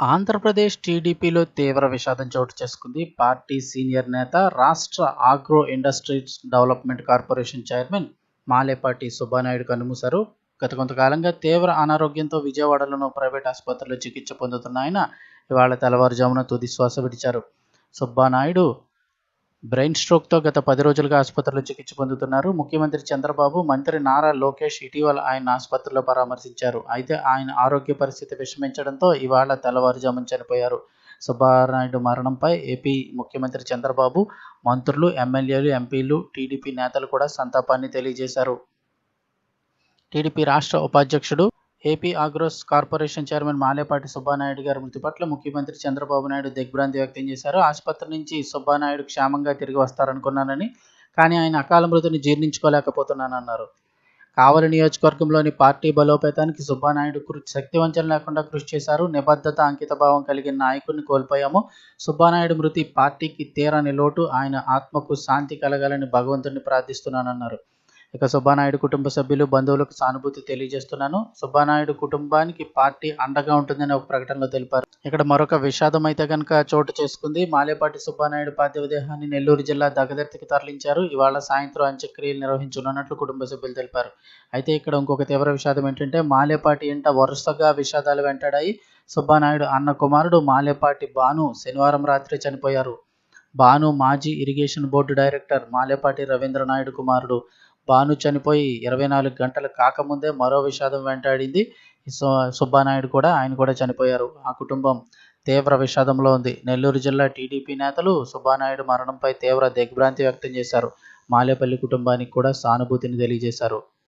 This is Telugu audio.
ఆంధ్రప్రదేశ్ టీడీపీలో తీవ్ర విషాదం చోటు చేసుకుంది. పార్టీ సీనియర్ నేత రాష్ట్ర agro industries development corporation chairman Malepati Subbanaidu కనుమూశారు గత కొంతకాలంగా తీవ్ర అనారోగ్యంతో విజయవాడలోని ప్రైవేట్ ఆసుపత్రిలో చికిత్స పొందుతున్న ఆయన ఇవాళ తెల్లవారుజామున తుది శ్వాస విడిచారు. సుబ్బానాయుడు బ్రెయిన్ స్ట్రోక్తో గత పది రోజులుగా ఆసుపత్రిలో చికిత్స పొందుతున్నారు. ముఖ్యమంత్రి చంద్రబాబు మంత్రి నారా లోకేష్ ఇటీవల ఆయన ఆసుపత్రిలో పరామర్శించారు. అయితే ఆయన ఆరోగ్య పరిస్థితి విషమించడంతో ఇవాళ తెల్లవారుజామున చనిపోయారు. సుబ్బారాయుడు మరణంపై ఏపీ ముఖ్యమంత్రి చంద్రబాబు మంత్రులు ఎమ్మెల్యేలు ఎంపీలు టీడీపీ నేతలు కూడా సంతాపాన్ని తెలియజేశారు. టీడీపీ రాష్ట్ర ఉపాధ్యక్షుడు AP agros corporation chairman Malepati Subbanaidu గారి మృతి పట్ల ముఖ్యమంత్రి చంద్రబాబు నాయుడు దిగ్భ్రాంతి వ్యక్తం చేశారు. ఆసుపత్రి నుంచి సుబ్బానాయుడు క్షేమంగా తిరిగి వస్తారనుకున్నానని కానీ ఆయన అకాల మృతిని జీర్ణించుకోలేకపోతున్నానన్నారు. కావలి నియోజకవర్గంలోని పార్టీ బలోపేతానికి సుబ్బానాయుడు శక్తివంచన లేకుండా కృషి చేశారు. నిబద్ధత అంకితభావం కలిగిన నాయకుడిని కోల్పోయాము. సుబ్బానాయుడు మృతి పార్టీకి తీరని లోటు ఆయన ఆత్మకు శాంతి కలగాలని భగవంతుడిని ప్రార్థిస్తున్నానన్నారు. ఇక సుబ్బానాయుడు కుటుంబ సభ్యులు బంధువులకు సానుభూతి తెలియజేస్తున్నాను. సుబ్బానాయుడు కుటుంబానికి పార్టీ అండగా ఉంటుందని ఒక ప్రకటనలో తెలిపారు. ఇక్కడ మరొక విషాదం అయితే కనుక చోటు చేసుకుంది. మాలేపాటి సుబ్బానాయుడు పార్థివ దేహాన్ని నెల్లూరు జిల్లా దగదర్తికి తరలించారు. ఇవాళ సాయంత్రం అంత్యక్రియలు నిర్వహించనున్నట్లు కుటుంబ సభ్యులు తెలిపారు. అయితే ఇక్కడ ఇంకొక తీవ్ర విషాదం ఏంటంటే మాలేపాటి ఇంట వరుసగా విషాదాలు వెంటాడాయి. సుబ్బానాయుడు అన్న కుమారుడు మాలేపాటి బాను శనివారం రాత్రి చనిపోయారు. బాను మాజీ irrigation board director Malepati Ravindranaidu కుమారుడు. భాను చనిపోయి ఇరవై నాలుగు గంటలు కాకముందే మరో విషాదం వెంటాడింది. సుబ్బానాయుడు కూడా ఆయన కూడా చనిపోయారు. ఆ కుటుంబం తీవ్ర విషాదంలో ఉంది. నెల్లూరు జిల్లా టీడీపీ నేతలు సుబ్బానాయుడు మరణంపై తీవ్ర దిగ్భ్రాంతి వ్యక్తం చేశారు. మాలేపల్లి కుటుంబానికి కూడా సానుభూతిని తెలియజేశారు.